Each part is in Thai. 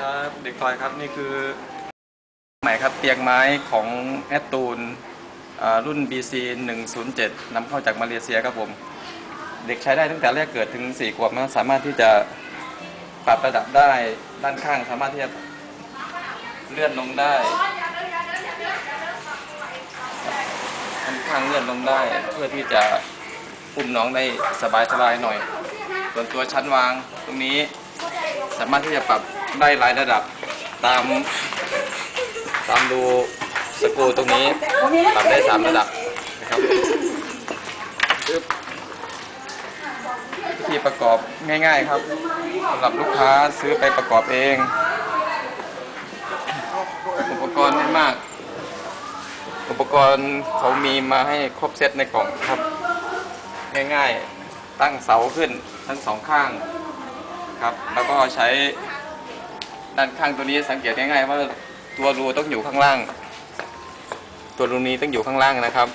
ครับเด็กทอยครับนี่คือใหม่ครับเตียงไม้ของแอดตูนรุ่น BC 107นำเข้าจากมาเลเซียครับผม เด็กใช้ได้ตั้งแต่แรกเกิดถึง 4 ขวบนะสามารถที่จะปรับระดับได้ด้านข้างสามารถที่จะเลื่อนลงได้ด้านข้างเลื่อนลงได้เพื่อที่จะอุ้มน้องได้สบายๆหน่อย ส่วนตัวชั้นวางตรงนี้สามารถที่จะปรับ ได้หลายระดับตามตามดูสกูตรงนี้ปรับได้สามระดับนะครับปึ๊บวิธีประกอบง่าย ๆครับสำหรับลูกค้าซื้อไปประกอบเอง อุปกรณ์ไม่มาก อุปกรณ์เขามีมาให้ครบเซตในกล่องครับ ง่ายๆตั้งเสาขึ้นทั้งสองข้างครับ แล้วก็ใช้ ด้านข้างตัวนี้สังเกตง่ายๆว่าตัวรูต้องอยู่ข้างล่าง ตัวรูนี้ต้องอยู่ข้างล่างนะครับ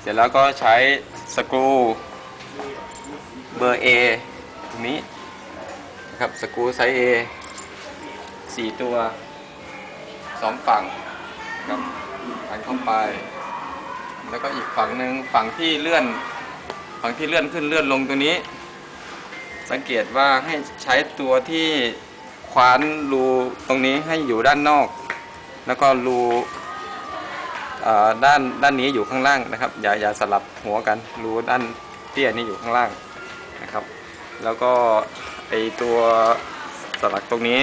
เสร็จแล้วก็ใช้สกรูเบอร์ A ตรงนี้นะครับสกรูไซส์ A สี่ตัวสองฝั่งครับพันเข้าไป แล้วก็อีกฝั่งหนึ่งฝั่งที่เลื่อน ฝั่งที่เลื่อนขึ้นเลื่อนลงตัวนี้ สังเกตว่าให้ใช้ตัวที่คว้านรูตรงนี้ให้อยู่ด้านนอก แล้วก็รูด้านด้านนี้อยู่ข้างล่างนะครับ อย่าอย่าสลับหัวกันรูด้านเตี้ยนี่อยู่ข้างล่างนะครับ แล้วก็ไอตัวสลักตรงนี้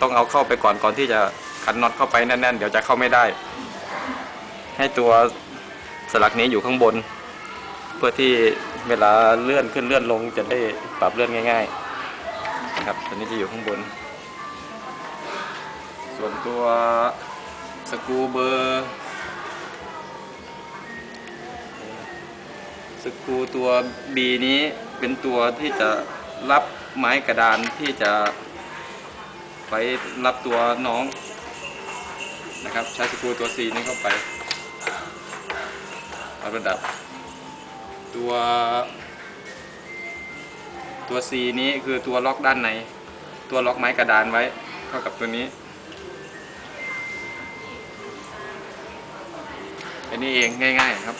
ต้องเอาเข้าไปก่อนก่อนที่จะขันน็อตเข้าไปแน่นๆ เดี๋ยวจะเข้าไม่ได้ ให้ตัวสลักนี้อยู่ข้างบน พื่อที่เวลาเลื่อนขึ้นเลื่อนลงจะได้ปรับเลื่อนง่ายๆนะครับตัวนี้จะอยู่ข้างบน ส่วนตัวสกูเบอร์สกูตัว B นี้เป็นตัวที่จะรับไม้กระดานที่จะไว้รับตัวน้องนะครับ ใช้สกูตัว C นี้เข้าไปปรับระดับ ตัว ตัว C นี้คือตัวล็อกด้านใน ตัวล็อกไม้กระดานไว้เข้ากับตัวนี้อันนี้เองง่าย ๆ ครับ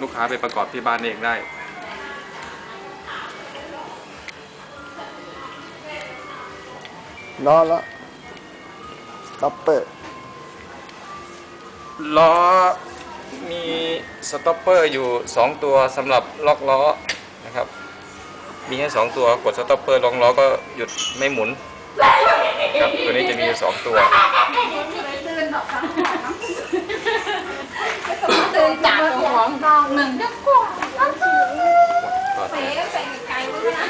ลูกค้าไปประกอบที่บ้านเองได้ล้อละต็อปเปอร์ล้อ มีสต็อปเปอร์อยู่ 2 ตัวสำหรับล็อกล้อนะครับ มีแค่2ตัวกดสต็อปเปอร์ล็อกล้อก็หยุดไม่หมุนครับตัวนี้จะมีอยู่สตัวตื่นจากหัวกองหนึ่งเดียวก่อนแล้วก็ก่อนเป๋ใส่ไก่ไว้นะ